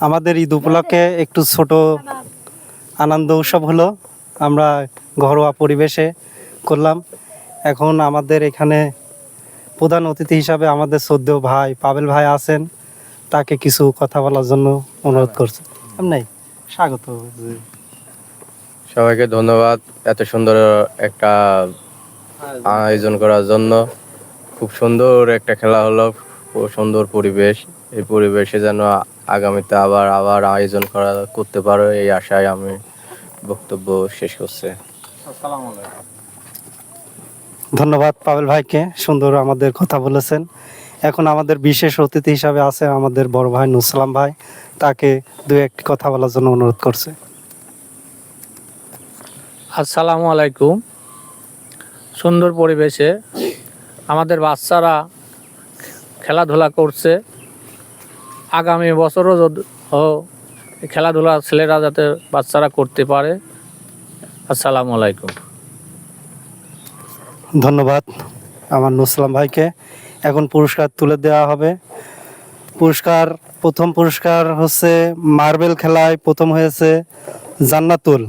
আমাদের ঈদ উপলক্ষে একটু ছোট আনন্দ উৎসব হলো। আমরা ঘরোয়া পরিবেশে করলাম। এখন আমাদের এখানে প্রধান অতিথি হিসাবে আমাদের সদ্য ভাই পাবেল ভাই আছেন। তাকে কিছু কথা বলার জন্য অনুরোধ করছি। নাই? স্বাগত। সবাইকে ধন্যবাদ এত সুন্দর একটা আয়োজন করার জন্য। খুব সুন্দর একটা খেলা হলো। সুন্দর পরিবেশ। এই পরিবেশে যেন আগামীতে আবার আবার আয়োজন করা করতে পারো এই আশায় আমি বক্তব্য শেষ করছি। ধন্যবাদ পাবেল ভাইকে সুন্দর আমাদের কথা বলেছেন। এখন আমাদের বিশেষ অতিথি হিসাবে আছে আমাদের বড় ভাই নুসলাম ভাই তাকে দু একটি কথা বলার জন্য অনুরোধ করছে। আসসালামু আলাইকুম। সুন্দর পরিবেশে আমাদের বাচ্চারা খেলাধুলা করছে। আগামী বছরও যদি খেলাধুলা ছেলেরা যাতে বাচ্চারা করতে পারে। আসসালামু আলাইকুম। ধন্যবাদ আমার নুসলাম ভাইকে। এখন পুরস্কার তুলে দেওয়া হবে। পুরস্কার প্রথম পুরস্কার হচ্ছে মার্বেল খেলায় প্রথম হয়েছে জান্নাতুল।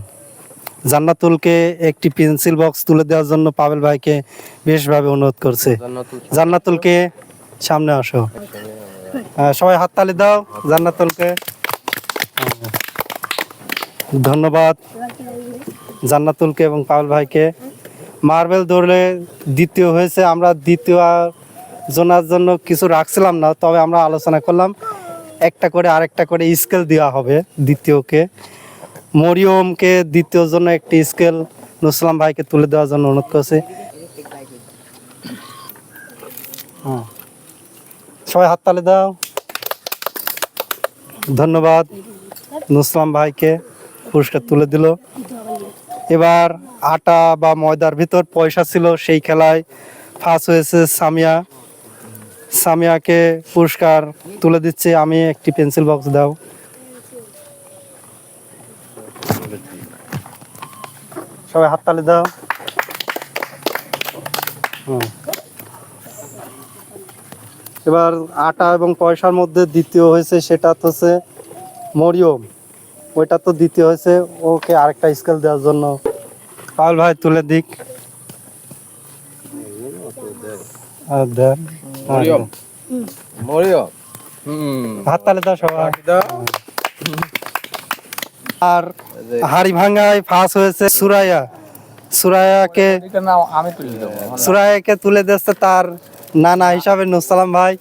জান্নাতুলকে একটি পেন্সিল বক্স তুলে দেওয়ার জন্য পাবেল ভাইকে বেশভাবে অনুরোধ করছে। জান্নাতুলকে সামনে আসো। সবাই হাততালি দাও জান্নাতুলকে। ধন্যবাদ জান্নাতুলকে এবং পাউল ভাইকে। মার্বেল দৌড়ে দ্বিতীয় হয়েছে, আমরা দ্বিতীয় জোনার জন্য কিছু রাখছিলাম না, তবে আমরা আলোচনা করলাম। একটা করে আরেকটা করে স্কেল দেওয়া হবে দ্বিতীয়কে। মরিয়মকে দ্বিতীয় জন্য একটি স্কেল নুসলাম ভাইকে তুলে দেওয়ার জন্য অনুরোধ করছে। হ্যাঁ। সবাই হাততালি দাও। ধন্যবাদ। নুসলাম ভাইকে পুরস্কার তুলে দিল। এবার আটা বা ময়দার ভিতর পয়সা ছিল সেই খেলায় ফার্স্ট হয়েছে সামিয়া। সামিয়াকে পুরস্কার তুলে দিচ্ছে, আমি একটি পেন্সিল বক্স দাও। সবাই হাততালি দাও। হুম। এবার আটা এবং পয়সার মধ্যে দ্বিতীয় হয়েছে সেটা তো হচ্ছে মরিয়ম। ওইটা তো দ্বিতীয় হয়েছে ওকে আরেকটা স্কেল দেওয়ার জন্য। পাল ভাই তুলে দিক। হাত তালে দাও সবাই। আর হাড়ি ভাঙ্গায় ফাঁস হয়েছে সুরাইয়া। সুরাইয়াকে আমি সুরাইয়াকে তুলে দিচ্ছে তার নানা হিসাবে নুসালাম ভাই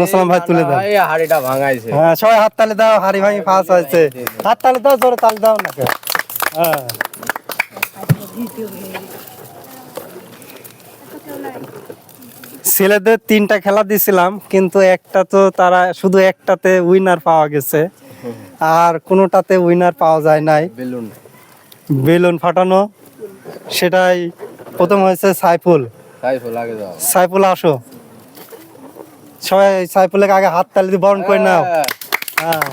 নুসালাম ভাই তুলে দেন। এই হাড়িটা ভাঙাইছে। হ্যাঁ সবাই হাত তালে দাও হাড়ি ভাঙি ফাঁস হয়েছে। হাত তালে দাও জোরে তালে দাও না হ্যাঁ। ছেলেদের তিনটা খেলা দিছিলাম কিন্তু একটা তো তারা শুধু একটাতে উইনার পাওয়া গেছে। আর কোনোটাতে উইনার পাওয়া যায় নাই। বেলুন। বেলুন ফাটানো সেটাই প্রথম হয়েছে সাইফুল। সাইফুল আগে যাও। সাইফুল আসো। সবাই সাইফুলের আগে হাত তালি দিয়ে বরণ করে নাও। হ্যাঁ।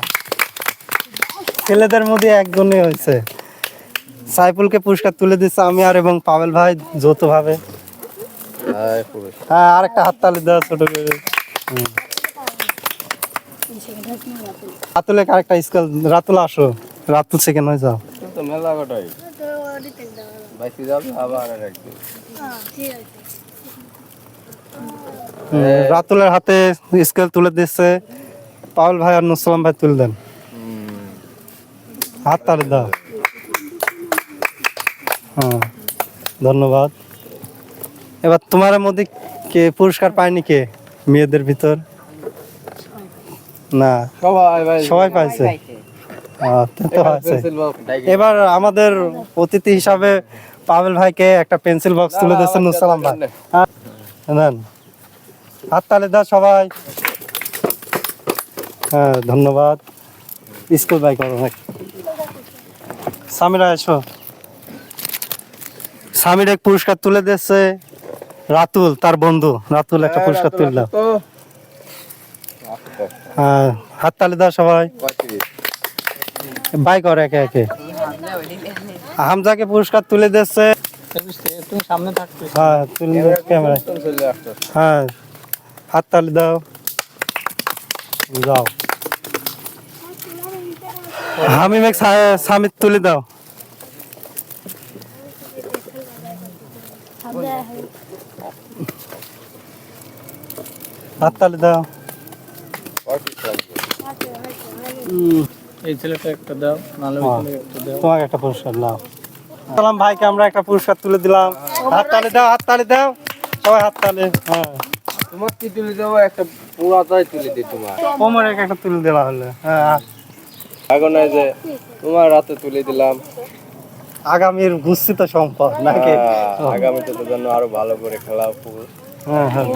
ছেলেদের মধ্যে একজনই হয়েছে। সাইফুলকে পুরস্কার তুলে দিচ্ছে আমি আর এবং পাবেল ভাই যৌথভাবে। হ্যাঁ হ্যাঁ আরেকটা হাত তালি দেওয়া ছোট করে। রাতুলে আরেকটা স্কুল। রাতুল আসো। রাতুল সেকেন্ড হয়ে যাও। মেলা কটাই বাইসি যাবে আবার আর একদিন। হুম, রাতুলের হাতে স্কেল তুলে দিচ্ছে। পাউল ভাই আর নুসলাম ভাই তুলে দেন। হাত তালি দাও। হ্যাঁ ধন্যবাদ। এবার তোমার মধ্যে কে পুরস্কার পায়নি কে? মেয়েদের ভিতর? না। সবাই ভাই সবাই পাইছে? এবার আমাদের অতিথি হিসাবে পাবেল ভাইকে একটা পেন্সিল বক্স তুলে দিচ্ছে নুসালাম ভাই। হ্যাঁ, নেন। হাত তালি দাও সবাই। হ্যাঁ ধন্যবাদ। স্কুল ভাই করো ভাই সামিরা এসো। সামির এক পুরস্কার তুলে দিচ্ছে রাতুল তার বন্ধু। রাতুল একটা পুরস্কার তুলে দাও। হ্যাঁ হাত তালি দাও সবাই। বাই করে একে একে। হামজাকে পুরস্কার তুলে দিচ্ছে তুমি সামনে থাকবে হ্যাঁ তুলে দাও চলে আসতো হ্যাঁ হাত তালি দাও। যাও। হামিম এক সা- সামিত তুলে দাও। হাততালি দাও। এই ছেলেটা একটা দাও নাহলে দাও। তোমাকে একটা পুরস্কার নাও। সালাম ভাইকে আমরা একটা পুরস্কার তুলে দিলাম। হাততালি দাও হাততালি দাও। সবাই হাততালি হ্যাঁ। তোমার কি তুলে দেবো? একটা পুরাটাই তুলে দিই তোমার। কোমরে একটা তুলে দেওয়া হলো হ্যাঁ। এখন এই যে তোমার হাতে তুলে দিলাম। আগামীর গুচ্ছিত সম্পদ নাকি? আহ, আগামীতে তো জন্য আরও ভালো করে খেলা ফুল হ্যাঁ হ্যাঁ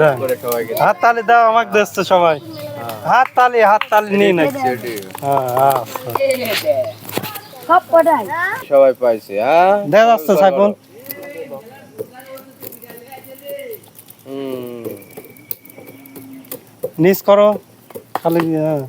হাত তালি দাও আমাকে দেখছে সবাই। হাত তালি হাত তালি নিয়ে নাকি? হ্যাঁ হ্যাঁ সব কটাই। সবাই পাইছে হ্যাঁ দেখা যাচ্ছে ছাগল। নিস করো খালি হ্যাঁ।